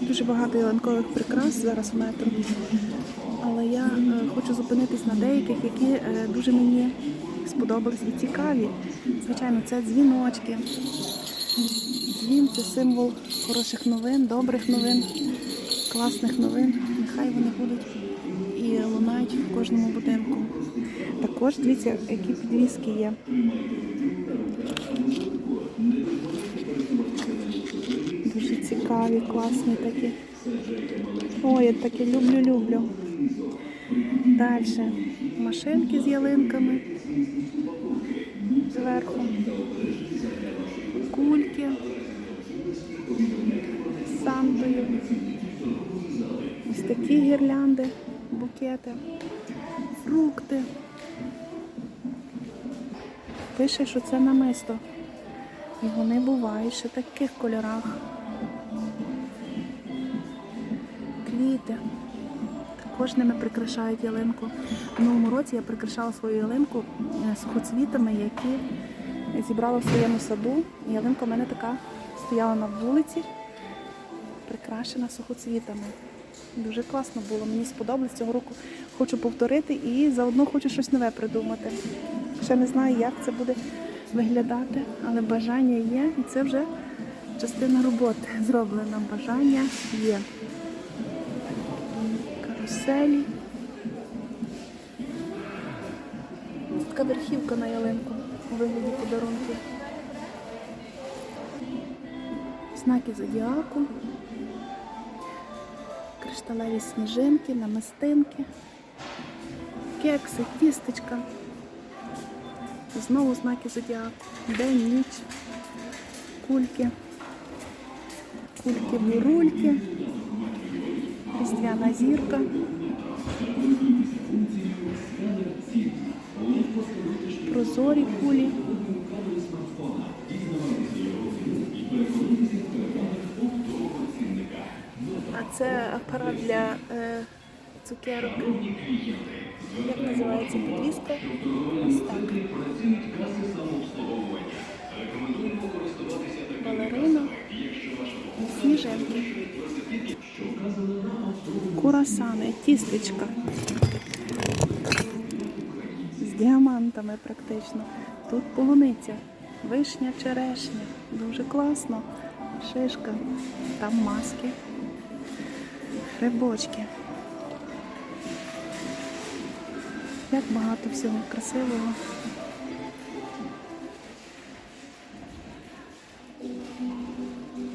Дуже багато ялинкових прикрас зараз в метро. Але я е, хочу зупинитись на деяких, які е, дуже мені сподобались і цікаві. Звичайно, це дзвіночки. Дзвін це символ хороших новин, добрих новин, класних новин. Нехай вони будуть і лунають в кожному будинку. Також дивіться, які підвіски є. Дуже цікаві, класні такі. Ой, я таке люблю-люблю. Далі машинки з ялинками зверху. Кульки з Сантою. Ось такі гірлянди, букети, фрукти. Пише, що це намисто. Його не буває ще таких кольорах. Квіти. Також ними прикрашають ялинку. В минулому році я прикрашала свою ялинку е, сухоцвітами, які зібрала в своєму саду. Ялинка в мене така стояла на вулиці, прикрашена сухоцвітами. Дуже класно було, мені сподобалось цього року. Хочу повторити і заодно хочу щось нове придумати. Ще не знаю, як це буде виглядати, але бажання є, і це вже частина роботи зроблена. Бажання є. Ось Така верхівка на ялинку у вигляді подарунків. Знаки зодіаку, кришталеві сніжинки, намистинки, кекси, тістечка. Знову знаки зодіаку. День, ніч, кульки, кульки, бурульки, різдвяна зірка. Прозорі кулі. А це апарат для е, цукерок. Як називається підвіска? Ось так. Балерина. Сніжинки. Курасани, тістечка. З діамантами практично. Тут полуниця, вишня, черешня. Дуже класно. Шишка. Там маски. Грибочки. Як багато всього красивого